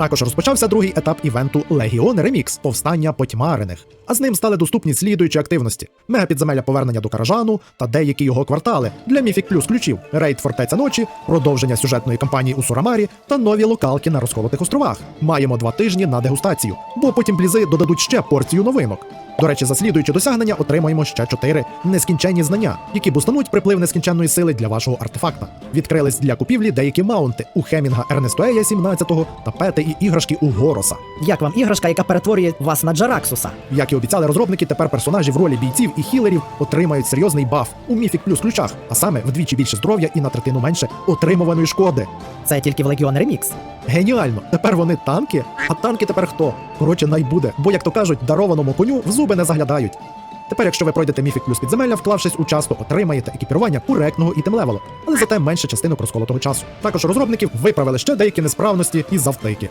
Також розпочався другий етап івенту Легіон Ремікс повстання потьмарених. А з ним стали доступні слідуючі активності: мегапідземелля повернення до Каражану та деякі його квартали для Міфік Плюс ключів, рейд Фортеця ночі, продовження сюжетної кампанії у Сурамарі та нові локалки на розколотих островах. Маємо два тижні на дегустацію, бо потім блізи додадуть ще порцію новинок. До речі, за слідуючі досягнення отримаємо ще чотири нескінченні знання, які бустануть приплив нескінченної сили для вашого артефакта. Відкрились для купівлі деякі маунти у Хемінга Ернестуея 17-го та пети і іграшки у Гороса. Як вам іграшка, яка перетворює вас на Джараксуса? Як і обіцяли розробники, тепер персонажі в ролі бійців і хілерів отримають серйозний баф у Міфік Плюс ключах, а саме вдвічі більше здоров'я і на третину менше отримуваної шкоди. Це тільки в Легіон Ремікс. Геніально! Тепер вони танки, а танки тепер хто? Коротше, найбуде, бо як то кажуть, дарованому коню в зуби не заглядають. Тепер, якщо ви пройдете міфік плюс підземелля, вклавшись у часто, отримаєте екіпірування коректного і темлевелу, але зате менше частинок розколотого часу. Також розробників виправили ще деякі несправності і завтики.